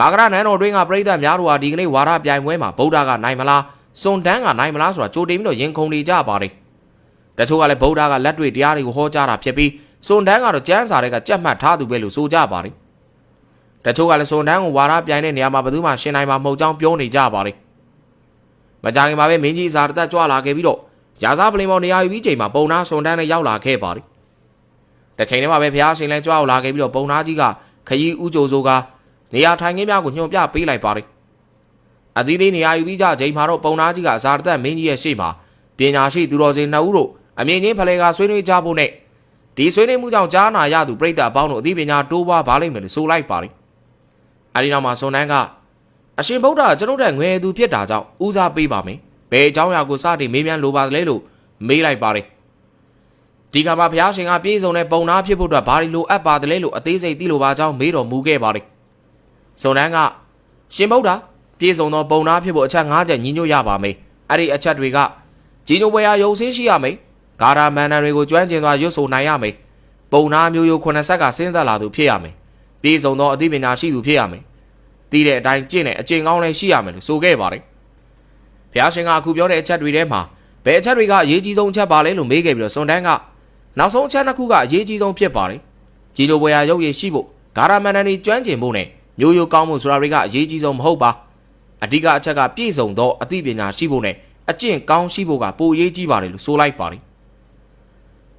မာကရနန်းတော်တွင်းကပြည်သက်များတို့ဟာဒီကနေ့ဝါရပြိုင်ပွဲမှာဗုဒ္ဓကနိုင်မလားစွန်တန်းကနိုင်မလားဆိုတာကြိုတင်ပြီးတော့ရင်ခုန်နေကြပါတယ်တချို့ကလည်းဗုဒ္ဓကလက်တွေ့တရားတွေကိုဟောကြားတာဖြစ်ပြီးစွန်တန်းကတော့ကျမ်းစာတွေကကြက်မှတ်ထားသူပဲလို့ဆိုကြပါတယ်တချို့ကလည်းစွန်တန်းကိုဝါရပြိုင်တဲ့နေရာမှာဘယ်သူမှရှင်းနိုင်မှာမဟုတ်ကြောင်းပြောနေကြပါတယ်မကြခင်မှာပဲမင်းကြီးစာတသက်ကြွလာခဲ့ပြီးတော့ရာဇပလင်ပေါ်နေရာယူပြီးချိန်မှာပုံနာစွန်တန်းနဲ့ရောက်လာခဲ့ပါတယ်တစ်ချိန်တည်းမှာပဲဘုရားရှင်လည်းကြွလာခဲ့ပြီးတော့ပုံနာကြီးကခရီးဥကြိုဆိုက နေရာထိုင်ခင်းများကိုညွှန်ပြပေးလိုက်ပါတယ်အသီးသေးနေရာယူပြီးကြချိန်မှာတော့ပုံနာကြီးကဇာတသက်မင်းကြီးရဲ့ရှေ့မှာပညာရှိသူတော်စင်နှစ်ဦးတို့အမြင့်ချင်းဖလဲကဆွေးနွေးကြဖို့နဲ့ဒီဆွေးနွေးမှုကြောင့်ကြားနာရသူပြိတ္တအပေါင်းတို့အသိပညာတိုးပွားပါလိမ့်မယ်လို့ဆိုလိုက်ပါတယ်အဲဒီနောက်မှာစွန်နန်းကအရှင်ဗုဒ္ဓကျွန်ုပ်တဲ့ငွေသူဖြစ်တာကြောင့်ဦးစားပေးပါမယ်ဘယ်အကြောင်းအရာကိုစတင်မေးမြန်းလိုပါသလဲလို့မေးလိုက်ပါတယ်ဒီကမှာဘုရားရှင်ကပြေးစုံတဲ့ပုံနာဖြစ်ဖို့အတွက်ဘာလို့လိုအပ်ပါသလဲလို့အသေးစိတ်သိလိုပါကြောင်းမေးတော်မူခဲ့ပါတယ် စွန်နန်းကရှင်ဗုဒ္ဓပြေးစုံသောပုံနာဖြစ်ဖို့အချက်၅ချက်ညီညွတ်ရပါမယ်အဲ့ဒီအချက်တွေကကြီးညိုပွဲရာရုံစင်းရှိရမယ်ဂါရာမန်နန်တွေကိုကျွမ်းကျင်စွာရွတ်ဆိုနိုင်ရမယ်ပုံနာမျိုးရိုးခုနှစ်ဆက်ကစဉ်းသက်လာသူဖြစ်ရမယ်ပြေးစုံသောအသိပညာရှိသူဖြစ်ရမယ်တည်တဲ့အတိုင်းကျင့်တဲ့အကျင့်ကောင်းလည်းရှိရမယ်လို့ဆိုခဲ့ပါတယ်ဘုရားရှင်ကအခုပြောတဲ့အချက်တွေထဲမှာဘယ်အချက်တွေကအရေးကြီးဆုံးအချက်ပါလဲလို့မေးခဲ့ပြီးတော့စွန်တန်းကနောက်ဆုံးအချက်နှစ်ခုကအရေးကြီးဆုံးဖြစ်ပါတယ်ကြီးလိုပွဲရာရုပ်ရည်ရှိဖို့ဂါရာမန်နန်တွေကျွမ်းကျင်ဖို့နဲ့ မျိုးရိုးကောင်းမှုဆိုတာတွေကအရေးကြီးဆုံးမဟုတ်ပါအဓိကအချက်ကပြည့်စုံသောအသိပညာရှိဖို့နဲ့အကျင့်ကောင်းရှိဖို့ကပိုအရေးကြီးပါတယ်လို့ဆိုလိုက်ပါတယ်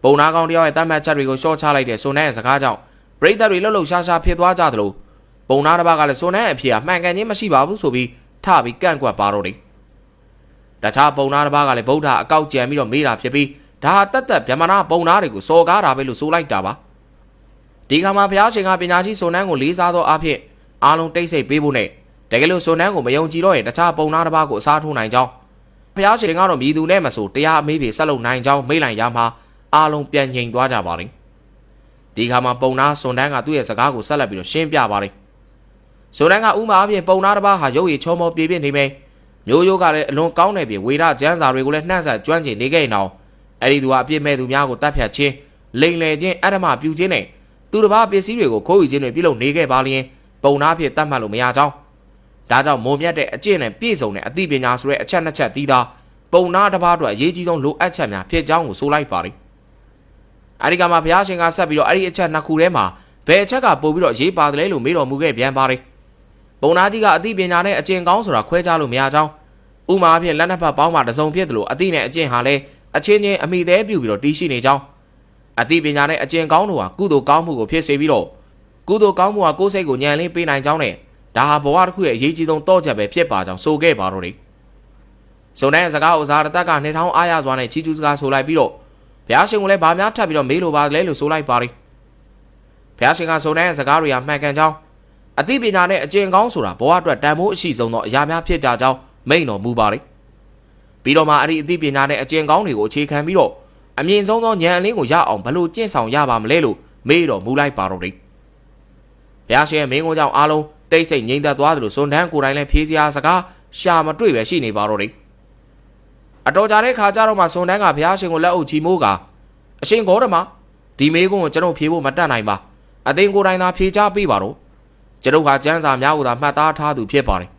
ပုံနာကောင်တယောက်ရဲ့တတ်မှတ်ချက်တွေကိုရှော့ချလိုက်တဲ့စွန်တန်းရဲ့စကားကြောင့်ပရိသတ်တွေလှုပ်လှုပ်ရှားရှားဖြစ်သွားကြသလိုပုံနာတစ်ပါးကလည်းစွန်တန်းရဲ့အဖေကမှန်ကန်ခြင်းမရှိပါဘူးဆိုပြီးထပြီးကန့်ကွက်ပါတော့တယ်တခြားပုံနာတစ်ပါးကလည်းဗုဒ္ဓအကောက်ကြံပြီးတော့မေးတာဖြစ်ပြီးဒါဟာတတ်သက်ဗြဟ္မဏပုံနာတွေကိုစော်ကားတာပဲလို့ဆိုလိုက်တာပါဒီခါမှာဘုရားရှင်ကပညာရှိစွန်တန်းကိုလေးစားသောအဖြစ် အားလုံးတိတ်ဆိတ်ပေးဖို့နဲ့တကယ်လို့စွန်တန်းကိုမယုံကြည်တော့ရင်တခြားပုံနာတစ်ပါးကိုအစားထိုးနိုင်ကြောင်းဘုရားရှင်ကတော့မြည်သူနဲ့မဆိုတရားအမေးပြေဆက်လုပ်နိုင်ကြောင်းမိန့်လိုက်ရမှာအားလုံးပြန်ငြိမ်သွားကြပါလိမ့်ဒီခါမှာပုံနာစွန်တန်းကသူ့ရဲ့စကားကိုဆက်လက်ပြီးတော့ရှင်းပြပါလိမ့်စွန်တန်းကဥမာအပြင်ပုံနာတစ်ပါးဟာရုပ်ရည်ချောမောပြေပြစ်နေမယ်မျိုးရိုးကလည်းအလွန်ကောင်းတဲ့ပြင်ဝေဒကျမ်းစာတွေကိုလည်းနှံ့ဆက်ကျွမ်းကျင်နေခဲ့အောင်အဲ့ဒီသူကအပြစ်မဲ့သူများကိုတတ်ဖြတ်ခြင်းလိန်လယ်ခြင်းအဓမ္မပြုခြင်းနဲ့သူတစ်ပါးပစ္စည်းတွေကိုခိုးယူခြင်းတွေပြုလုပ်နေခဲ့ပါလျင် ပုံနာဖြစ်တတ်မှတ်လို့မရကြောင်းဒါကြောင့်မုံမြတ်တဲ့အကျင့်နဲ့ပြည့်စုံတဲ့အသိပညာဆိုတဲ့အချက်နှစ်ချက်သီးသားပုံနာတစ်ပါးအတွက်အရေးကြီးဆုံးလိုအပ်ချက်များဖြစ်ကြောင်းကိုဆိုလိုက်ပါလိမ့်အဲဒီကမှာဘုရားရှင်ကဆက်ပြီးတော့အဲ့ဒီအချက်နှစ်ခုထဲမှာဘယ်အချက်ကပို့ပြီးတော့ရေးပါတယ်လို့မေးတော်မူခဲ့ပြန်ပါလိမ့်ပုံနာကြီးကအသိပညာနဲ့အကျင့်ကောင်းဆိုတာခွဲခြားလို့မရကြောင်းဥမာအဖြစ်လက်နက်ဖက်ပေါင်းမှာတစုံဖြစ်တယ်လို့အသိနဲ့အကျင့်ဟာလည်းအချင်းချင်းအမိသေးပြုပြီးတော့တီးရှိနေကြောင်းအသိပညာနဲ့အကျင့်ကောင်းတို့ဟာကုသိုလ်ကောင်းမှုကိုဖြစ်စေပြီးတော့ ကုသိုလ်ကောင်းမှုဟာကိုယ်စိတ်ကိုညံလင်းပေးနိုင်ကြောင်းနဲ့ဒါဟာဘဝတစ်ခုရဲ့အရေးကြီးဆုံးတော့ချက်ပဲဖြစ်ပါကြောင်းဆိုခဲ့ပါတော့တယ်။ဇုံတဲ့စကားဥစားတတ်ကနှစ်ထောင်အားရစွာနဲ့ချီးကျူးစကားဆိုလိုက်ပြီးတော့ဘုရားရှင်ကလည်းဗာများထပ်ပြီးတော့မေးလိုပါလဲလို့ဆိုလိုက်ပါရီ။ဘုရားရှင်ကဇုံတဲ့စကားတွေဟာမှန်ကန်ကြောင်းအသိပညာနဲ့အကျင့်ကောင်းဆိုတာဘဝအတွက်တန်ဖိုးအရှိဆုံးသောအရာများဖြစ်ကြကြောင်းမိန့်တော်မူပါရီ။ပြီးတော့မှအဲ့ဒီအသိပညာနဲ့အကျင့်ကောင်းတွေကိုအခြေခံပြီးတော့အမြင့်ဆုံးသောဉာဏ်အလင်းကိုရအောင်ဘလို့ကျင့်ဆောင်ရပါမလဲလို့မေးတော်မူလိုက်ပါတော့တယ်။ ဘုရားရှင်ရဲ့မင်းကိုကြောင့်အားလုံးတိတ်ဆိတ်ငြိမ်သက်သွားတယ်လို့စွန်တန်းကိုယ်တိုင်လည်းဖြေးစရာစကားရှာမတွေ့ပဲရှိနေပါတော့တယ်အတော်ကြာတဲ့ခါကျတော့မှစွန်တန်းကဘုရားရှင်ကိုလက်အုပ်ချီမိုးကအရှင်ဂေါတမဒီမေးခွန်းကိုကျွန်တော်ဖြေဖို့မတတ်နိုင်ပါအသင်ကိုယ်တိုင်သာဖြေချပေးပါတော့ကျွန်တော်ကစမ်းစာများကိုသာမှတ်သားထားသူဖြစ်ပါတယ်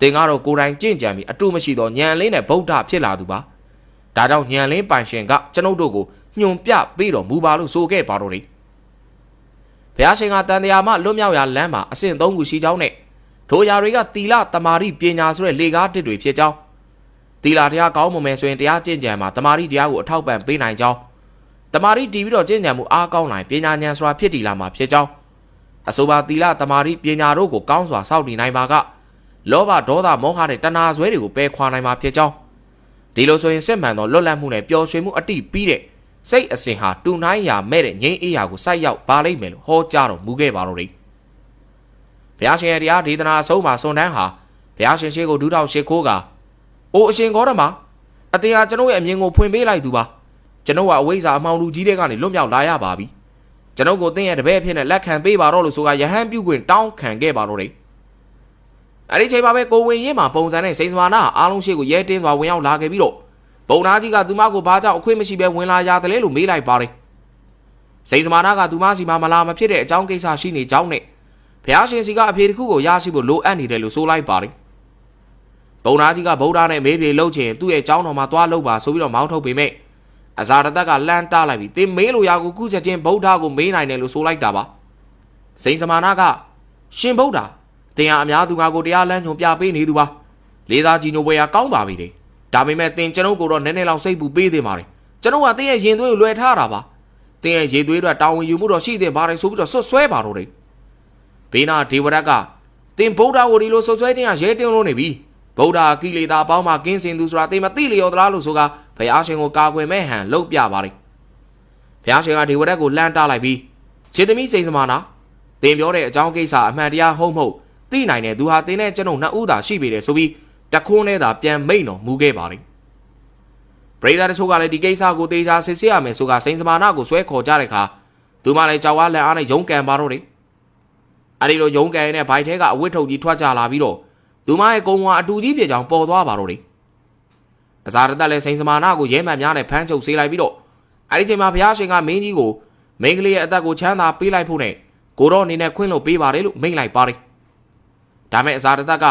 သင်ကတော့ကိုယ်တိုင်ကြင့်ကြံပြီးအတုမရှိသောညံလင်းနဲ့ဗုဒ္ဓဖြစ်လာသူပါဒါကြောင့်ညံလင်းပိုင်ရှင်ကကျွန်ုပ်တို့ကိုညွန်ပြပေးတော်မူပါလို့ဆိုခဲ့ပါတော့တယ် ဘုရားရှင်ကတန်တရားမှလွတ်မြောက်ရာလမ်းမှာအဆင့်၃ခုရှိကြောင်းနဲ့ထိုအရာတွေကသီလတမာတိပညာဆိုတဲ့လေကားတစ်တွေဖြစ်ကြောင်းသီလတရားကောင်းမွန်မယ်ဆိုရင်တရားကျင့်ကြံမှာတမာတိတရားကိုအထောက်ပံ့ပေးနိုင်ကြောင်းတမာတိတည်ပြီးတော့ကျင့်ကြံမှုအားကောင်းနိုင်ပညာဉာဏ်စွာဖြစ်တည်လာမှာဖြစ်ကြောင်းအဆိုပါသီလတမာတိပညာတို့ကိုကောင်းစွာစောင့်တည်နိုင်ပါကလောဘဒေါသမောဟနဲ့တဏှာဇွဲတွေကိုပယ်ခွာနိုင်မှာဖြစ်ကြောင်းဒီလိုဆိုရင်စစ်မှန်သောလွတ်လပ်မှုနဲ့ပျော်ရွှင်မှုအတိပြီးတဲ့ စိတ်အစဉ်ဟာတူနိုင်ရာမဲ့တဲ့ငြိမ်းအေးရာကိုစိုက်ရောက်ပါလိမ့်မယ်လို့ဟောကြားတော်မူခဲ့ပါတော့တယ်ဘုရားရှင်ရဲ့တရားဒေသနာအဆုံးမှာစွန်တန်းဟာဘုရားရှင်ရှိကိုဒူးထောက်ရှိခိုးကအိုအရှင်ဂေါတမအတင်ဟာကျွန်ုပ်ရဲ့အမြင်ကိုဖွင့်ပေးလိုက်သူပါကျွန်ုပ်ကအဝိဇ္ဇာအမှောင်လူကြီးတွေကနေလွတ်မြောက်လာရပါပြီကျွန်ုပ်ကိုသင်ရဲ့တပည့်အဖြစ်နဲ့လက်ခံပေးပါတော့လို့ဆိုကယဟန်ပြုခွင့်တောင်းခံခဲ့ပါတော့တယ်အဲ့ဒီချိန်မှာပဲကိုဝင်ရင်မှာပုံစံနဲ့စိန်စမာနာအားလုံးရှိကိုရဲတင်းစွာဝင်ရောက်လာခဲ့ပြီးတော့ ပုံနာကြီးကသူမကိုဘာကြောင့်အခွင့်မရှိဘဲဝင်လာရတယ်လို့မေးလိုက်ပါတယ်စိန်စမာနာကသူမစီမှာမလာမဖြစ်တဲ့အကြောင်းကိစ္စရှိနေကြောင်းနဲ့ဘုရားရှင်စီကအဖြေတစ်ခုကိုရရှိဖို့လိုအပ်နေတယ်လို့ဆိုလိုက်ပါတယ်ဘုံသားကြီးကဗုဒ္ဓနဲ့မေးပြေလှုပ်ချင်သူ့ရဲ့ကျောင်းတော်မှာသွားလှုပ်ပါဆိုပြီးတော့မောင်းထုတ်ပေမဲ့အဇာရတက်ကလှမ်းတားလိုက်ပြီးသင်မေးလို့ရကူခုချက်ချင်းဗုဒ္ဓကိုမေးနိုင်တယ်လို့ဆိုလိုက်တာပါစိန်စမာနာကရှင်ဗုဒ္ဓသင်ဟာအများသူငါကိုတရားလမ်းညွန်ပြပေးနေသူပါလေးသားကြီးညိုပွဲရကောင်းပါပြီလေ ဒါပေမဲ့သင်ကျွန်ုပ်ကိုတော့နည်းနည်းလောက်စိတ်ပူပေးသေးပါတယ်ကျွန်ုပ်ကသင်ရဲ့ရင်သွေးကိုလွယ်ထားတာပါသင်ရဲ့ရေသွေးအတွက်တာဝန်ယူမှုတော့ရှိသေးပါတယ်ဆိုပြီးတော့ဆွတ်ဆွဲပါတော့တယ်ဘေးနာဒေဝရတ်ကသင်ဗုဒ္ဓကိုဒီလိုဆွတ်ဆွဲခြင်းကရဲတင်းလို့နေပြီဗုဒ္ဓကိလေသာအပေါင်းမှာကင်းစင်သူဆိုတာသင်မသိလျော်သလားလို့ဆိုကဘုရားရှင်ကိုကာကွယ်မဲ့ဟန်လုပ်ပြပါတယ်ဘုရားရှင်ကဒေဝရတ်ကိုလှမ်းတားလိုက်ပြီးခြေသမီးစိန်စမာနာသင်ပြောတဲ့အကြောင်းကိစ္စအမှန်တရားဟုတ်မဟုတ်သိနိုင်တဲ့သူဟာသင်နဲ့ကျွန်ုပ်နှစ်ဦးသာရှိပေတယ်ဆိုပြီး တခွန်းနဲ့သာပြန်မိတ်တော်မူခဲ့ပါတယ်ပရိသတ်တချို့ကလည်းဒီကိစ္စကိုတေချာစစ်ဆေးရမယ်ဆိုကစိန်စမာနာကိုဆွဲခေါ်ကြတဲ့အခါသူမလည်းကြောက်ဝါလက်အားနဲ့ရုံးကန်ပါတော့တယ်အဲ့ဒီလိုရုံးကန်နဲ့ဘိုက်ထဲကအဝတ်ထုတ်ကြီးထွက်ကြလာပြီးတော့သူမရဲ့ကုံဝါအတူကြီးဖြစ်ကြောင်ပေါ်သွားပါတော့တယ်အစာရတက်လည်းစိန်စမာနာကိုရဲမှန်များနဲ့ဖမ်းချုပ်ဆေးလိုက်ပြီးတော့အဲ့ဒီချိန်မှာဘုရားရှင်ကမင်းကြီးကိုမိန်းကလေးရဲ့အသက်ကိုချမ်းသာပေးလိုက်ဖို့နဲ့ကိုတော့အနေနဲ့ခွင့်လို့ပေးပါတယ်လို့မိန့်လိုက်ပါတယ်ဒါမဲ့အစာရတက်က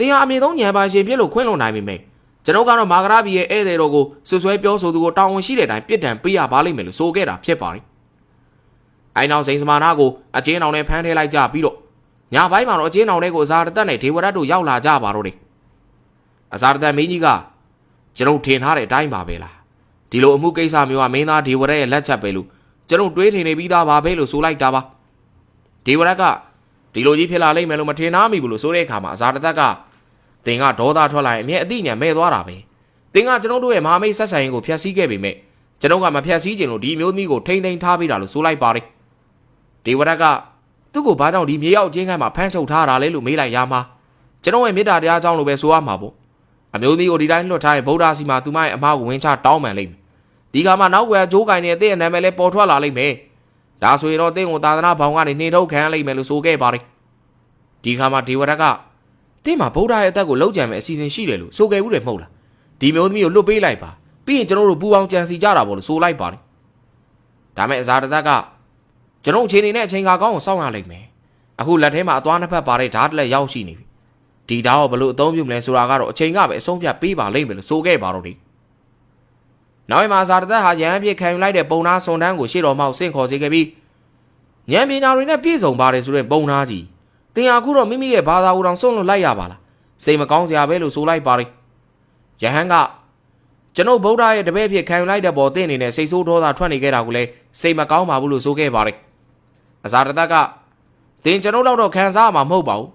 တင်ဟာအမြင့်ဆုံးညံပါရှင်ဖြစ်လို့ခွင့်လို့နိုင်ပြီမဲ့ကျွန်ုပ်ကတော့မာဂရာဘီရဲ့ဧည့်သည်တော်ကိုဆွဆွဲပြောဆိုသူကိုတောင်းဝန်ရှိတဲ့အတိုင်းပြစ်ဒဏ်ပေးရပါလိမ့်မယ်လို့ဆိုခဲ့တာဖြစ်ပါတယ်အိုင်နောက်စိန်စမာနာကိုအကျဉ်းအောင်နဲ့ဖမ်းထဲလိုက်ကြပြီးတော့ညပိုင်းမှာတော့အကျဉ်းအောင်တွေကိုအစာရတက်နဲ့ဒေဝရတ်တို့ရောက်လာကြပါတော့တယ်အစာရတက်မင်းကြီးကကျွန်ုပ်ထင်ထားတဲ့အတိုင်းပါပဲလားဒီလိုအမှုကိစ္စမျိုးကမင်းသားဒေဝရတ်ရဲ့လက်ချက်ပဲလို့ကျွန်ုပ်တွေးထင်နေပြီးသားပါပဲလို့ဆိုလိုက်တာပါဒေဝရတ်ကဒီလိုကြီးဖြစ်လာလိမ့်မယ်လို့မထင်သားမိဘူးလို့ဆိုတဲ့အခါမှာအစာရတက်က တင်ကဒေါသထွက်လာရင်အမြဲအသိဉာဏ်မဲ့သွားတာပဲတင်ကကျွန်ုပ်တို့ရဲ့မဟာမိတ်ဆက်ဆံရေးကိုဖျက်ဆီးခဲ့ပေမဲ့ကျွန်ုပ်ကမဖျက်ဆီးခြင်းလို့ဒီမျိုးသမီးကိုထိမ့်သိမ်းထားပေးတာလို့ဆိုလိုက်ပါတယ်ဒေဝရတ်ကသူ့ကိုဘာကြောင့်ဒီမြေရောက်ချင်းခိုင်းမှာဖမ်းချုပ်ထားတာလဲလို့မေးလိုက်ရမှာကျွန်တော်ရဲ့မေတ္တာတရားကြောင့်လို့ပဲဆိုရမှာပေါ့အမျိုးသမီးကိုဒီတိုင်းလွတ်ထားရင်ဗုဒ္ဓစီမှာသူမရဲ့အမားကိုဝင်ချတောင်းပန်လိမ့်မယ်ဒီကမှနောက်ွယ်ဂျိုးကင်နေတဲ့အနာမည်လဲပေါ်ထွက်လာလိမ့်မယ်ဒါဆိုရင်တော့တင်းကိုသာသနာဘောင်ကနေနှင်ထုတ်ခံရလိမ့်မယ်လို့ဆိုခဲ့ပါတယ်ဒီခါမှာဒေဝရတ်က တင်းမှာဗုဒ္ဓရဲ့အသက်ကိုလောက်ကြံမယ်အစီအစဉ်ရှိတယ်လို့ဆိုခဲ့ဘူးတယ်မဟုတ်လားဒီမျိုးသမီးကိုလွတ်ပေးလိုက်ပါပြီးရင်ကျွန်တော်တို့ပူပေါင်းကြံစီကြတာပေါ့လို့ဆိုလိုက်ပါတယ်ဒါမဲ့အဇာတသက်ကကျွန်တော်အချိန်နေနဲ့အချိန်ကာကောင်းကိုစောင့်ရလိမ့်မယ်အခုလက်ထဲမှာအသွားနှစ်ဖက်ပါတဲ့ဓာတ်လက်ရောက်ရှိနေပြီဒီဓာတ်ကိုဘလို့အသုံးပြုမလဲဆိုတာကတော့အချိန်ကပဲအဆုံးဖြတ်ပေးပါလိမ့်မယ်လို့ဆိုခဲ့ပါတော့တယ်နောက်မှာဇာတသက်ဟာရဟန်းဖြစ်ခံယူလိုက်တဲ့ပုံနာစွန်တန်းကိုရှေ့တော်မှောက်ဆင့်ခေါ်စေခဲ့ပြီးဉာဏ်ပညာတွေနဲ့ပြည့်စုံပါတယ်ဆိုတဲ့ပုံနာကြီး တင်ဟာအခုတော့မိမိရဲ့ဘာသာကိုတောင်စွန့်လွတ်လိုက်ရပါလားစိတ်မကောင်းစရာပဲလို့ဆိုလိုက်ပါတယ်ယဟန်ကကျွန်ုပ်ဗုဒ္ဓရဲ့တပည့်ဖြစ်ခံယူလိုက်တဲ့ပေါ်သင်အနေနဲ့စိတ်ဆိုးဒေါသထွက်နေခဲ့တာကိုလည်းစိတ်မကောင်းပါဘူးလို့ဆိုခဲ့ပါတယ်အဇာတသက်ကတင်ကျွန်ုပ်တော့ခံစားမှာမဟုတ်ပါဘူး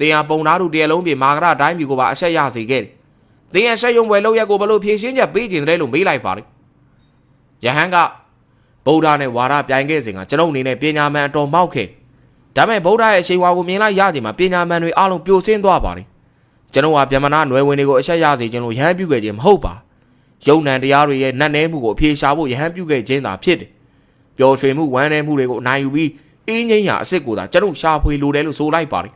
တင်ဟာပုံနာတို့တရလုံးပြေမာဂရတိုင်းပြည်ကိုပါအဆက်ရစေခဲ့တယ်တင်ရဲ့ဆက်ယုံပွဲလောက်ရက်ကိုဘလို့ဖြည့်ရှင်းချက်ပေးခြင်းတယ်လို့မေးလိုက်ပါတယ်ယဟန်ကဗုဒ္ဓနဲ့ဝါရပြိုင်ခဲ့စဉ်ကကျွန်ုပ်အနေနဲ့ပညာမှန်အတော်မောက်ခဲ့ ဒါပေမဲ့ဗုဒ္ဓရဲ့အရှိန်ဝါကိုမြင်လိုက်ရချိန်မှာပညာမှန်တွေအလုံးပြိုဆင်းသွားပါတယ်ကျွန်တော်ဟာဗျမနာနွယ်ဝင်တွေကိုအဆက်ရစေခြင်းလို့ယဟန်ပြုခဲ့ခြင်းမဟုတ်ပါယုံ nant တရားတွေရဲ့နတ်နဲမှုကိုအပြေရှားဖို့ယဟန်ပြုခဲ့ခြင်းသာဖြစ်တယ်ပျော်ရွှင်မှုဝမ်းနည်းမှုတွေကိုအနိုင်ယူပြီးအင်းငိမ့်ရာအစ်စ်ကိုသာကျွန်တော်ရှာဖွေလိုတယ်လို့ဆိုလိုက်ပါတယ်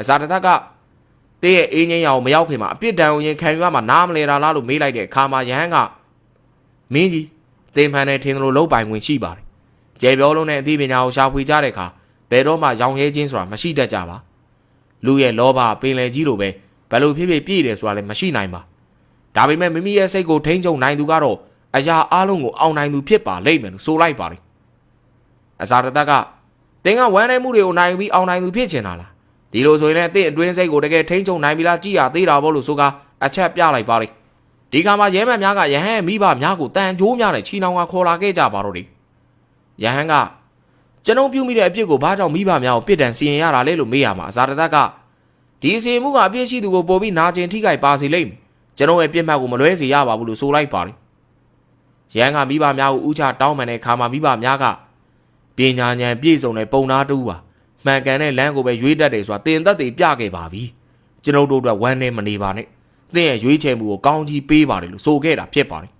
အစာတသက်ကတဲ့ရဲ့အင်းငိမ့်ရာကိုမရောက်ခင်မှာအပြစ်ဒဏ်ကိုရင်ခံယူရမှာနားမလဲတာလားလို့မေးလိုက်တဲ့အခါမှာယဟန်ကမင်းကြီးတင်ဖန်နဲ့ထင်သလိုလုံးပိုင်ဝင်ရှိပါတယ်ကျေပြောလုံးနဲ့အသိပညာကိုရှာဖွေကြတဲ့အခါ ဘယ်တော့မှရောင်ရဲခြင်းဆိုတာမရှိတတ်ကြပါလူရဲ့လောဘပင်လယ်ကြီးလိုပဲဘယ်လိုဖြစ်ဖြစ်ပြည့်တယ်ဆိုတာလည်းမရှိနိုင်ပါဒါပေမဲ့မိမိရဲ့စိတ်ကိုထိန်းချုပ်နိုင်သူကတော့အရာအလုံးကိုအောင်နိုင်သူဖြစ်ပါလိမ့်မယ်လို့ဆိုလိုက်ပါတယ်အစာတသက်ကတင်းကဝမ်းနေမှုတွေကိုနိုင်ပြီးအောင်နိုင်သူဖြစ်ချင်တာလားဒီလိုဆိုရင်လည်းတင့်အတွင်းစိတ်ကိုတကယ်ထိန်းချုပ်နိုင်ပြီလားကြည်ရသေးတာပေါ့လို့ဆိုကအချက်ပြလိုက်ပါလိမ့်ဒီခါမှာရဲမန်များကယဟန်မိဘများကိုတန်ကြိုးများနဲ့ချီနှောင်ကခေါ်လာခဲ့ကြပါတော့တယ်ယဟန်က ကျွန်ုပ်ပြုမိတဲ့အပြစ်ကိုဘာကြောင့်မိဘများကိုပြစ်ဒဏ်စီရင်ရတာလဲလို့မေးရမှာအစာတသက်ကဒီအစီအမှုကအပြစ်ရှိသူကိုပေါ်ပြီးနာကျင်ထိခိုက်ပါစေလိမ့်မယ်ကျွန်တော်ရဲ့ပြစ်မှတ်ကိုမလွဲစေရပါဘူးလို့ဆိုလိုက်ပါတယ်ရန်ကမိဘများကိုဥချတောင်းပန်တဲ့ခါမှာမိဘများကပညာဉာဏ်ပြည့်စုံတဲ့ပုံနာတူပါမှန်ကန်တဲ့လမ်းကိုပဲရွေးတတ်တယ်ဆိုတာတင်သက်တွေပြခဲ့ပါပြီကျွန်တော်တို့အတွက်ဝမ်းနေမနေပါနဲ့သင်ရဲ့ရွေးချယ်မှုကိုကောင်းကြီးပေးပါတယ်လို့ဆိုခဲ့တာဖြစ်ပါတယ်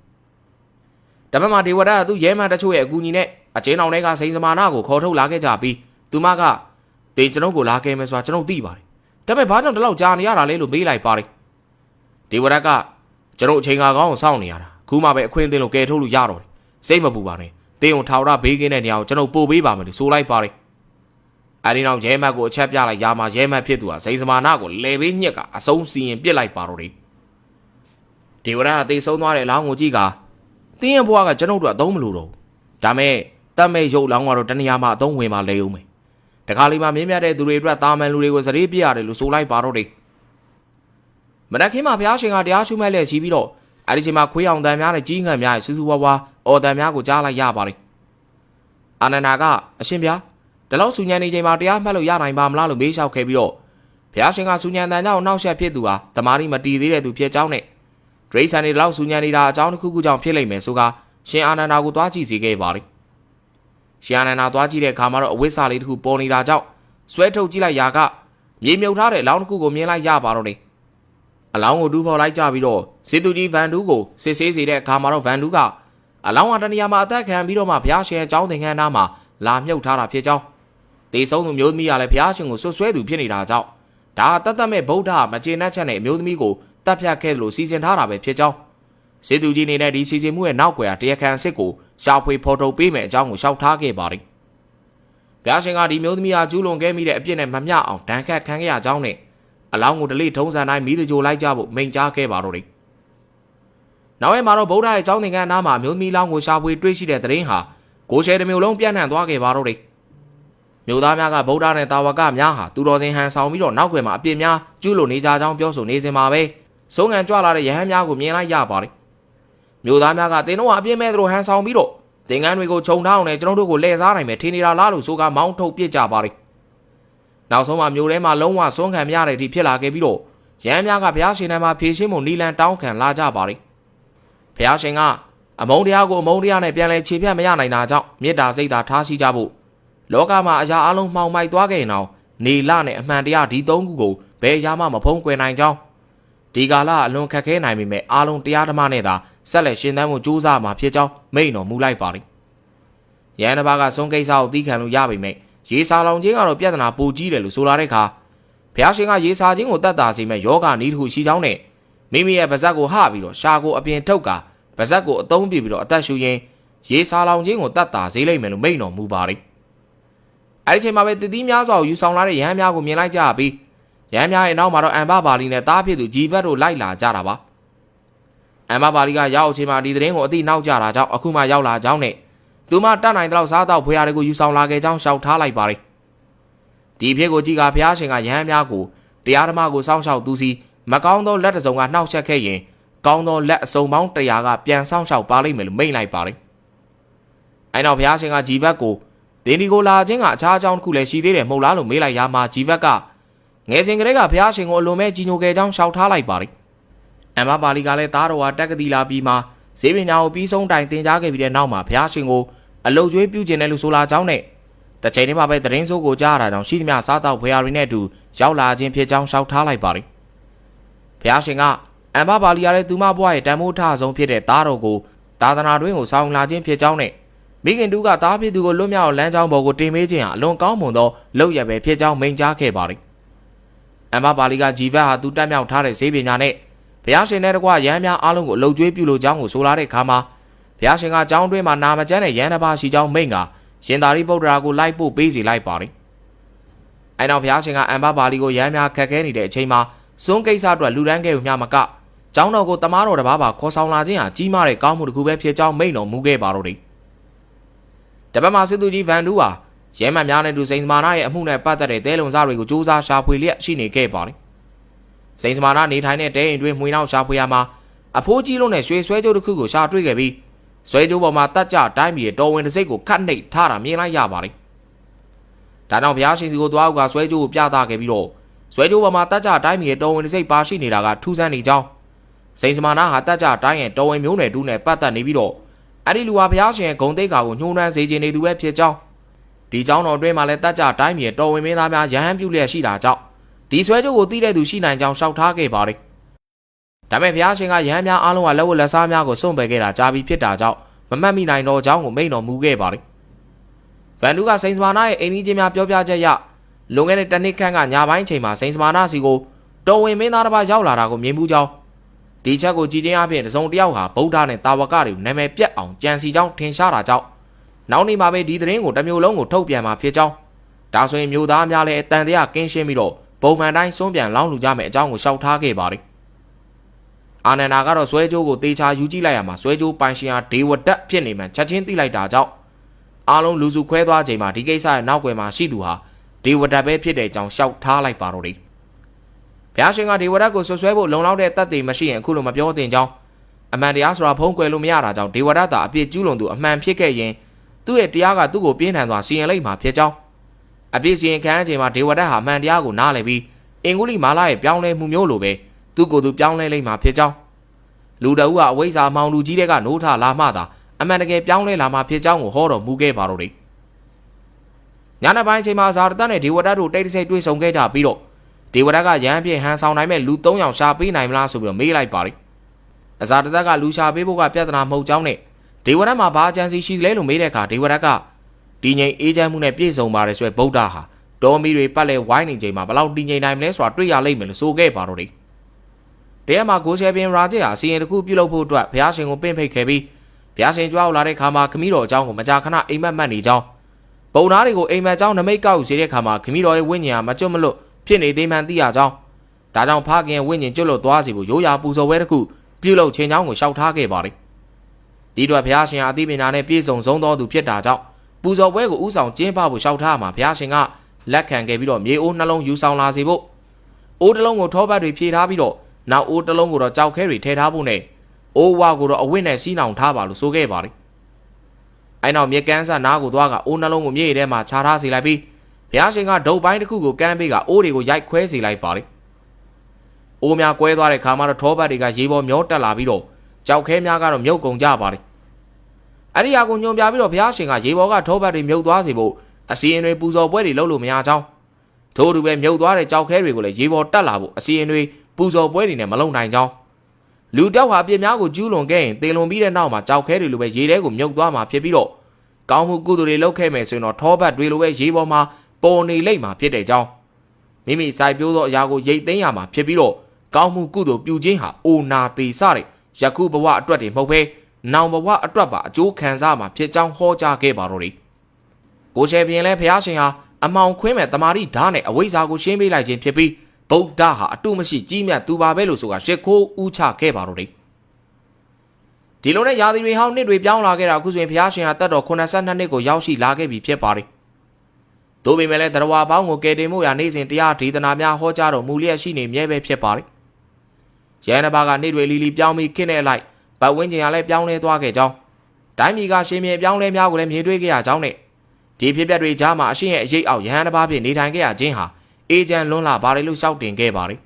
ဒါပေမဲ့ဒေဝရကသူ့ရဲမှန်တချို့ရဲ့အကူအညီနဲ့ အချင်းအောင်တွေကစိန်စမာနာကိုခေါ်ထုတ်လာခဲ့ကြပြီးသူမကတင်ကျွန်ုပ်ကိုလာခဲ့မယ်ဆိုတာကျွန်ုပ်သိပါတယ်ဒါပေမဲ့ဘာကြောင့်ဒီလောက်ကြာနေရတာလဲလို့မေးလိုက်ပါတယ်ဒေဝရကကျွန်တော်အချိန်ကာကောင်းကိုစောင့်နေရတာခုမှပဲအခွင့်အသင်းလို့ကယ်ထုတ်လို့ရတော့တယ်စိတ်မပူပါနဲ့တင်းကိုထာဝရဘေးကင်းတဲ့နေရာကိုကျွန်တော်ပို့ပေးပါမယ်လို့ဆိုလိုက်ပါတယ်ယအဲဒီနောက်ရဲမတ်ကိုအချက်ပြလိုက်ရာမှာရဲမတ်ဖြစ်သူဟာစိန်စမာနာကိုလေဘေးညက်ကအဆုံးစီရင်ပစ်လိုက်ပါတော့တယ်ဒေဝရအသေးဆုံးသွားတဲ့အလောင်းကိုကြည့်ကတင်းရဲ့ဘွားကကျွန်ုပ်တို့အသုံးမလို့တော့ဘူးဒါမဲ့ တတ်မဲ့ရုပ်လောင်းကတော့တဏှာမှာအသုံးဝင်ပါလေဦးမယ်တခါလေးမှမြင်းမြတ်တဲ့သူတွေအတွက်တာမန်လူတွေကိုစရေးပြရတယ်လို့ဆိုလိုက်ပါတော့တယ်မနက်ခင်းမှာဘုရားရှင်ကတရားရှုမဲ့လက်ရှိပြီးတော့အဲဒီချိန်မှာခွေးအောင်တန်များနဲ့ကြီးငတ်များရဲ့စူးစူးဝါးဝါအော်တန်များကိုကြားလိုက်ရပါတယ်အာနန္ဒာကအရှင်ဗျာဒီလောက်ဆူညံနေချိန်မှာတရားမှတ်လို့ရနိုင်ပါမလားလို့မေးလျှောက်ခဲ့ပြီးတော့ဘုရားရှင်ကဆူညံတန်ကြောင့်နှောက်ယှက်ဖြစ်သူဟာတမာရီမတီးသေးတဲ့သူဖြစ်ကြောင်းနဲ့ဒရိဆန်တွေဒီလောက်ဆူညံနေတာအကြောင်းတစ်ခုခုကြောင့်ဖြစ်လိမ့်မယ်ဆိုကရှင်အာနန္ဒာကိုသွားကြည့်စီခဲ့ပါတယ် ရှင်အာနန္ဒာသွားကြည့်တဲ့အခါမှာတော့အဝိဇ္ဇာလေးတစ်ခုပေါ်နေတာကြောင့်ဆွဲထုတ်ကြည့်လိုက်ရာကမြေမြုပ်ထားတဲ့အလောင်းတစ်ခုကိုမြင်လိုက်ရပါတော့တယ်အလောင်းကိုတူးဖော်လိုက်ကြပြီးတော့စေသူကြီးဗန်ဒူးကိုစစ်ဆေးစေတဲ့အခါမှာတော့ဗန်ဒူးကအလောင်းဟာတနေရာမှာအသက်ခံပြီးတော့မှဘုရားရှင်အကြောင်းသင်ခန်းသားမှာလာမြုပ်ထားတာဖြစ်ကြောင်းတေဆုံးသူမျိုးသမီးကလည်းဘုရားရှင်ကိုဆွဆွဲသူဖြစ်နေတာကြောင့်ဒါတတ်တတ်မဲ့ဗုဒ္ဓမကျေနပ်ချက်နဲ့အမျိုးသမီးကိုတတ်ဖြတ်ခဲ့တယ်လို့စီစဉ်ထားတာပဲဖြစ်ကြောင်းစေသူကြီးနေတဲ့ဒီစီစဉ်မှုရဲ့နောက်ွယ်ဟာတရားခံအစ်စ်ကို ရှာဖွေဖော်ထုတ်ပေးမယ်အကြောင်းကိုရှောက်ထားခဲ့ပါတယ်ဘုရားရှင်ကဒီမျိုးသမီးဟာကျူးလွန်ခဲ့မိတဲ့အပြစ်နဲ့မမျှအောင်ဒဏ်ခတ်ခံခဲ့ရကြောင်းနဲ့အလောင်းကိုဒလိထုံးစံတိုင်းမိသကြိုလိုက်ကြဖို့မိန့်ကြားခဲ့ပါတော့တယ်နောက်ရက်မှာတော့ဗုဒ္ဓရဲ့အကြောင်းသင်ခန်းအနားမှာအမျိုးသမီးလောင်းကိုရှာဖွေတွေ့ရှိတဲ့သတင်းဟာကိုရှယ်တစ်မျိုးလုံးပြန့်နှံ့သွားခဲ့ပါတော့တယ်မြို့သားများကဗုဒ္ဓနဲ့တာဝကများဟာသူတော်စင်ဟန်ဆောင်ပြီးတော့နောက်ွယ်မှာအပြစ်များကျူးလွန်နေကြကြောင်းပြောဆိုနေစဉ်မှာပဲဆုံးငံကြွလာတဲ့ရဟန်းများကိုမြင်လိုက်ရပါတယ် မြို့သားများကတင်းတော့အပြစ်မဲ့သူတို့ဟန်ဆောင်ပြီးတော့သင်္ကန်းတွေကိုခြုံထားအောင်နဲ့ကျွန်တော်တို့ကိုလှည့်စားနိုင်မယ်ထင်နေတာလားလို့ဆိုကမောင်းထုတ်ပစ်ကြပါတယ်နောက်ဆုံးမှာမြို့ထဲမှာလုံးဝဆုံးခံမရတဲ့အထိဖြစ်လာခဲ့ပြီးတော့ရဟန်းများကဘုရားရှင်ထဲမှာဖြေရှင်းမှုနီလန်တောင်းခံလာကြပါတယ်ဘုရားရှင်ကအမုန်းတရားကိုအမုန်းတရားနဲ့ပြန်လဲခြေဖြတ်မရနိုင်တာကြောင့်မေတ္တာစိတ်သာထားရှိကြဖို့လောကမှာအရာအလုံးမှောင်မိုက်သွားခဲ့ရင်တော့နေလနဲ့အမှန်တရားဒီသုံးခုကိုဘယ်ရာမှမဖုံးကွယ်နိုင်ကြောင်းဒီကာလအလွန်ခက်ခဲနိုင်ပေမဲ့အားလုံးတရားဓမ္မနဲ့သာ ဆက်လက်ရှင်သန်မှုကြိုးစားမှာဖြစ်ကြောင်းမိန့်တော်မူလိုက်ပါတယ်။ရဟန်းတစ်ပါးကဆုံးကိစ္စကိုသိခံလို့ရပေမဲ့ရေစာလောင်ခြင်းကတော့ပြဿနာပိုကြီးတယ်လို့ဆိုလာတဲ့အခါဘုရားရှင်ကရေစာခြင်းကိုတတ်တာစေမဲ့ယောဂနီးတစ်ခုရှိကြောင်းနဲ့မိမိရဲ့ပါဇက်ကိုဟပြီးတော့ရှာကိုအပြင်ထုတ်ကာပါဇက်ကိုအသုံးပြပြီးတော့အသက်ရှူရင်းရေစာလောင်ခြင်းကိုတတ်တာစေလိမ့်မယ်လို့မိန့်တော်မူပါတယ်။အဲဒီချိန်မှာပဲတတိများစွာကိုယူဆောင်လာတဲ့ရဟန်းများကိုမြင်လိုက်ကြပြီးရဟန်းများရဲ့နောက်မှာတော့အမ်ဘပါလီနဲ့တားဖြစ်သူဂျီဗတ်တို့လိုက်လာကြတာပါ။ အမ်ဘပါလီကရောက်အချိန်မှာဒီသတင်းကိုအတိနောက်ကြတာကြောင့်အခုမှရောက်လာကြောင်းနဲ့သူမတတ်နိုင်တဲ့လောက်စားတော့ဖွေရတွေကိုယူဆောင်လာခဲ့ကြောင်းရှောက်ထားလိုက်ပါတယ်။ဒီဖြစ်ကိုကြည့်ကဘုရားရှင်ကရဟန်းများကိုတရားဓမ္မကိုစောင့်ရှောက်သူစီမကောင်းသောလက်တစုံကနှောက်ချက်ခဲ့ရင်ကောင်းသောလက်အစုံပေါင်း100ကပြန်စောင့်ရှောက်ပါလိမ့်မယ်လို့မိန့်လိုက်ပါတယ်။အဲနောက်ဘုရားရှင်ကဂျီဗတ်ကိုဒင်းဒီကိုလာခြင်းကအခြားအကြောင်းတစ်ခုလည်းရှိသေးတယ်မဟုတ်လားလို့မေးလိုက်ရမှာဂျီဗတ်ကငယ်စဉ်ကလေးကဘုရားရှင်ကိုအလွန်မဲ့ကြီးညိုခဲ့ကြောင်းရှောက်ထားလိုက်ပါတယ်။ အမပါလီကလည်းသားတော်ဟာတက်ကတိလာပြီးမှဈေးပညာကိုပြီးဆုံးတိုင်တင်ကြားခဲ့ပြီးတဲ့နောက်မှာဘုရားရှင်ကိုအလုတ်ကျွေးပြုကျင်တယ်လို့ဆိုလာကြောင်းနဲ့တစ်ချိန်တည်းမှာပဲသတင်းစိုးကိုကြားရတာကြောင့်ရှိသမျှစားတော့ဖွေရတွေနဲ့အတူရောက်လာခြင်းဖြစ်ကြောင်းရှောက်ထားလိုက်ပါတယ်။ဘုရားရှင်ကအမ်ဘပါလီရတဲ့သူမဘွားရဲ့တန်မိုးထဆုံးဖြစ်တဲ့သားတော်ကိုသာသနာတွင်ကိုဆောင်းလာခြင်းဖြစ်ကြောင်းနဲ့မိခင်တူကသားဖြစ်သူကိုလွတ်မြောက်လမ်းကြောင်းပေါ်ကိုတင်ပေးခြင်းဟာအလွန်ကောင်းမွန်သောလုပ်ရပဲဖြစ်ကြောင်းမိန့်ကြားခဲ့ပါတယ်။အမ်ဘပါလီကဂျီဗတ်ဟာသူတက်မြောက်ထားတဲ့ဈေးပညာနဲ့ ဘုရားရှင်နဲ့တကွရဟန်းများအားလုံးကိုအလုတ်ကျွေးပြုလို့ကြောင်းကိုဆိုလာတဲ့အခါမှာဘုရားရှင်ကကြောင်းတွင်းမှာနာမကျန်းတဲ့ရဟန်းတစ်ပါးရှိကြောင်းမိန့်ကရှင်သာရိပုတ္တရာကိုလိုက်ပို့ပေးစီလိုက်ပါတယ်။အဲနောက်ဘုရားရှင်ကအမ်ဘပါလီကိုရဟန်းများခက်ခဲနေတဲ့အချိန်မှာစွန်းကိစ္စအတွက်လူဒန်းခဲ့ုံမျှမကကျောင်းတော်ကိုတမားတော်တစ်ပါးပါခေါ်ဆောင်လာခြင်းဟာကြီးမားတဲ့ကောင်းမှုတစ်ခုပဲဖြစ်ကြောင်းမိန့်တော်မူခဲ့ပါတော့တယ်။တပတ်မှာစစ်သူကြီးဗန်ဒူးဟာရဲမှန်များနဲ့တူစိန်သမာနာရဲ့အမှုနဲ့ပတ်သက်တဲ့တဲလုံစားတွေကိုစူးစမ်းရှာဖွေလျက်ရှိနေခဲ့ပါတယ်။ စိန်သမာနာနေထိုင်တဲ့တဲအိမ်တွင်မှွေနောက်ရှာဖွေရမှာအဖိုးကြီးလုံးနဲ့ရွှေဆွဲကြိုးတစ်ခုကိုရှာတွေ့ခဲ့ပြီးဆွဲကြိုးပေါ်မှာတတ်ကြတိုင်းပြည်တော်ဝင်တစ်စိတ်ကိုခတ်နှိပ်ထားတာမြင်လိုက်ရပါတယ်။ဒါကြောင့်ဘုရားရှင်စီကိုသွားဥကဆွဲကြိုးကိုပြသခဲ့ပြီးတော့ဆွဲကြိုးပေါ်မှာတတ်ကြတိုင်းပြည်တော်ဝင်တစ်စိတ်ပါရှိနေတာကထူးဆန်းနေကြောင်းစိန်စမာနာဟာတတ်ကြတိုင်းရဲ့တော်ဝင်မျိုးနွယ်တူးနဲ့ပတ်သက်နေပြီးတော့အဲ့ဒီလူဟာဘုရားရှင်ရဲ့ဂုံတိတ်ကာကိုညှိုးနှမ်းစေခြင်းနေသူပဲဖြစ်ကြောင်းဒီเจ้าတော်အတွင်းမှာလည်းတတ်ကြတိုင်းပြည်တော်ဝင်မင်းသားများရဟန်းပြုလျက်ရှိတာကြောင့် ဒီဆွဲကြိုးကိုသိတဲ့သူရှိနိုင်ကြောင်းရှောက်ထားခဲ့ပါတယ်။ဒါပေမဲ့ဘုရားရှင်ကရဟန်းများအားလုံးကလက်ဝတ်လက်စားများကိုစွန့်ပယ်ခဲ့တာကြာပြီဖြစ်တာကြောင့်မမှတ်မိနိုင်တော့ကြောင်းကိုမိန့်တော်မူခဲ့ပါတယ်။ဗန်ဒူကစိန်စမာနာရဲ့အိမ်ကြီးချင်းများပြောပြချက်ရလွန်ခဲ့တဲ့တနစ်ခန့်ကညပိုင်းချိန်မှာစိန်စမာနာစီကိုတော်ဝင်မင်းသားတစ်ပါးရောက်လာတာကိုမြင်မှုကြောင်းဒီချက်ကိုကြည်တင်းအပြင်တစုံတစ်ယောက်ဟာဗုဒ္ဓနဲ့တာဝကတွေကိုနာမည်ပြတ်အောင်ကြံစီကြောင်းထင်ရှားတာကြောင့်နောက်နေ့မှာပဲဒီသတင်းကိုတစ်မျိုးလုံးကိုထုတ်ပြန်มาဖြစ်ကြောင်းဒါဆိုရင်မျိုးသားများလည်းအတန်တရားကင်းရှင်းပြီးတော့ ပုံမှန်တိုင်းစွန့်ပြန်လောင်းလူကြမယ်အကြောင်းကိုရှောက်ထားခဲ့ပါတယ်အာနန္ဒာကတော့ဆွဲကြိုးကိုတေချာယူကြည့်လိုက်ရမှာဆွဲကြိုးပိုင်ရှင်ဟာဒေဝဒတ်ဖြစ်နေမှချက်ချင်းသိလိုက်တာကြောင့်အားလုံးလူစုခွဲသွားချိန်မှာဒီကိစ္စရဲ့နောက်ွယ်မှာရှိသူဟာဒေဝဒတ်ပဲဖြစ်တဲ့အကြောင်းရှောက်ထားလိုက်ပါတော့တယ်ဘုရားရှင်ကဒေဝဒတ်ကိုဆွဆွဲဖို့လုံလောက်တဲ့တတ်သိမရှိရင်အခုလိုမပြောသင့်ကြောင်းအမှန်တရားဆိုတာဖုံးကွယ်လို့မရတာကြောင့်ဒေဝဒတ်သာအပြစ်ကျူးလွန်သူအမှန်ဖြစ်ခဲ့ရင်သူ့ရဲ့တရားကသူ့ကိုပြင်းထန်စွာစီရင်လိုက်မှာဖြစ်ကြောင်း အပြစ်စီရင်ခံရချိန်မှာဒေဝဒတ်ဟာအမှန်တရားကိုနားလည်ပြီးအင်္ဂုလိမာလာရဲ့ပြောင်းလဲမှုမျိုးလိုပဲသူ့ကိုယ်သူပြောင်းလဲလိုက်မှာဖြစ်ကြောင်းလူတအုပ်ကအဝိဇ္ဇာမောင်လူကြီးတဲ့ကနိုးထလာမှသာအမှန်တကယ်ပြောင်းလဲလာမှာဖြစ်ကြောင်းကိုဟောတော်မူခဲ့ပါတော့တယ်ညနေပိုင်းချိန်မှာဇာတတနဲ့ဒေဝဒတ်တို့တိတ်တဆိတ်တွေ့ဆုံခဲ့ကြပြီးတော့ဒေဝဒတ်ကရဟန်းပြင်းဟန်ဆောင်နိုင်မဲ့လူ၃ယောက်ရှာပေးနိုင်မလားဆိုပြီးတော့မေးလိုက်ပါတယ်အဇာတတကလူရှာပေးဖို့ကပြဿနာမဟုတ်ကြောင်းနဲ့ဒေဝဒတ်မှာဘာအကြံစီရှိလဲလို့မေးတဲ့အခါဒေဝဒတ်က ဒီငိမ်အေးချမ်းမှုနဲ့ပြည့်စုံပါတယ်ဆိုရယ်ဗုဒ္ဓဟာတော်မီတွေပတ်လဲဝိုင်းနေချိန်မှာဘလောက်တည်ငြိမ်နိုင်မလဲဆိုတာတွေ့ရလိမ့်မယ်လို့ဆိုခဲ့ပါတော့တယ်။တရားမှာကိုရှယ်ပင်ရာဂျေဟာစီရင်တစ်ခုပြုလုပ်ဖို့အတွက်ဘုရားရှင်ကိုပင့်ဖိတ်ခဲ့ပြီးဘုရားရှင်ကြွားလာတဲ့ခါမှာခမီးတော်အကြောင်းကိုမကြာခဏအိမ်မက်မှတ်နေကြောင်းပုံသားတွေကိုအိမ်မက်အကြောင်းနမိတ်ကောက်ယူစေတဲ့ခါမှာခမီးတော်ရဲ့ဝိညာဉ်ဟာမကျွတ်မလွတ်ဖြစ်နေသေးမှန်သိရကြောင်းဒါကြောင့်ဖခင်ဝိညာဉ်ကျွတ်လွတ်သွားစီဖို့ရိုးရာပူဇော်ပွဲတစ်ခုပြုလုပ်ခြင်းကြောင်းကိုရှောက်ထားခဲ့ပါတယ်။ဒီတော့ဘုရားရှင်ဟာအသိပညာနဲ့ပြည့်စုံဆုံးသောသူဖြစ်တာကြောင့် ပူဇော်ပွဲကိုဥဆောင်ကျင်းပဖို့ရှောက်ထားမှာဘုရားရှင်ကလက်ခံခဲ့ပြီးတော့မြေအိုးနှလုံးယူဆောင်လာစေဖို့အိုးတစ်လုံးကိုထောပတ်တွေဖြည့်ထားပြီးတော့နောက်အိုးတစ်လုံးကိုတော့ကြောက်ခဲတွေထည့်ထားဖို့နဲ့အိုးဝါကိုတော့အဝတ်နဲ့စီးနှောင်ထားပါလို့ဆိုခဲ့ပါတယ်။အဲနောက်မြေကန်းဆာနားကိုသွားကအိုးနှလုံးကိုမြေထဲမှာခြာထားစေလိုက်ပြီးဘုရားရှင်ကဒုတ်ပိုင်းတစ်ခုကိုကမ်းပေးကအိုးတွေကိုရိုက်ခွဲစေလိုက်ပါတယ်။အိုးများကွဲသွားတဲ့ခါမှာတော့ထောပတ်တွေကရေပေါ်မျောတက်လာပြီးတော့ကြောက်ခဲများကတော့မြုပ်ကုန်ကြပါတယ်။ အဲ့ဒီဟာကိုညွန်ပြပြီးတော့ဘုရားရှင်ကရေပေါ်ကထောပတ်တွေမြုပ်သွားစေဖို့အစီရင်တွေပူဇော်ပွဲတွေလုပ်လို့မရကြောင်းထို့တူပဲမြုပ်သွားတဲ့ကြောက်ခဲတွေကိုလည်းရေပေါ်တက်လာဖို့အစီရင်တွေပူဇော်ပွဲတွေနဲ့မလုံနိုင်ကြောင်းလူတောက်ဟာပြစ်များကိုကျူးလွန်ခဲ့ရင်တေလွန်ပြီးတဲ့နောက်မှာကြောက်ခဲတွေလိုပဲရေထဲကိုမြုပ်သွားမှာဖြစ်ပြီးတော့ကောင်းမှုကုသိုလ်တွေလုပ်ခဲ့မယ်ဆိုရင်တော့ထောပတ်တွေလိုပဲရေပေါ်မှာပေါ်နေလိမ့်မှာဖြစ်တဲ့ကြောင်းမိမိစိုက်ပျိုးသောအရာကိုရိတ်သိမ်းရမှာဖြစ်ပြီးတော့ကောင်းမှုကုသိုလ်ပြုခြင်းဟာအိုနာသေးစတဲ့ယခုဘဝအတွက်တွေမဟုတ်ဘဲ နောင်ဘဝအတွက်ပါအကျိုးခံစားမှာဖြစ်ကြောင်းဟောကြားခဲ့ပါတော့တယ်ကိုရှယ်ပြင်လဲဖះရှင်ဟာအမောင်ခွင်းမဲ့တမာတိဓာတ်နဲ့အဝိဇ္ဇာကိုရှင်းပေးလိုက်ခြင်းဖြစ်ပြီးဗုဒ္ဓဟာအတုမရှိကြီးမြတ်သူပါပဲလို့ဆိုတာရှ िख ိုးဥချခဲ့ပါတော့တယ်ဒီလိုနဲ့ယာသီတွေဟောင်းနှစ်တွေပြောင်းလာခဲ့တာအခုဆိုရင်ဘုရားရှင်ဟာတတ်တော်82နှစ်ကိုရောက်ရှိလာခဲ့ပြီဖြစ်ပါတယ်။သို့ပေမဲ့လည်းတရားပေါင်းကိုကယ်တင်မှုရာနေ့စဉ်တရားဒေသနာများဟောကြားတော်မူလျက်ရှိနေမြဲပဲဖြစ်ပါတယ်။ရဟန်းတစ်ပါးကနေ့တွေလီလီပြောင်းပြီးခင်းတဲ့အလိုက် ပတ်ဝန်းကျင်ကလည်းပြောင်းလဲသွားခဲ့ကြောင်းတိုင်းပြည်ကရှင်မြေပြောင်းလဲများကိုလည်းမြင်တွေ့ခဲ့ရကြောင်းနဲ့ဒီဖြစ်ပျက်တွေကြားမှာအရှင်ရဲ့အရေးအောက်ရဟန်းတစ်ပါးဖြင့်နေထိုင်ခဲ့ရခြင်းဟာအေဂျင့်လွန်းလာပါတယ်လို့ရှောက်တင်ခဲ့ပါတယ်။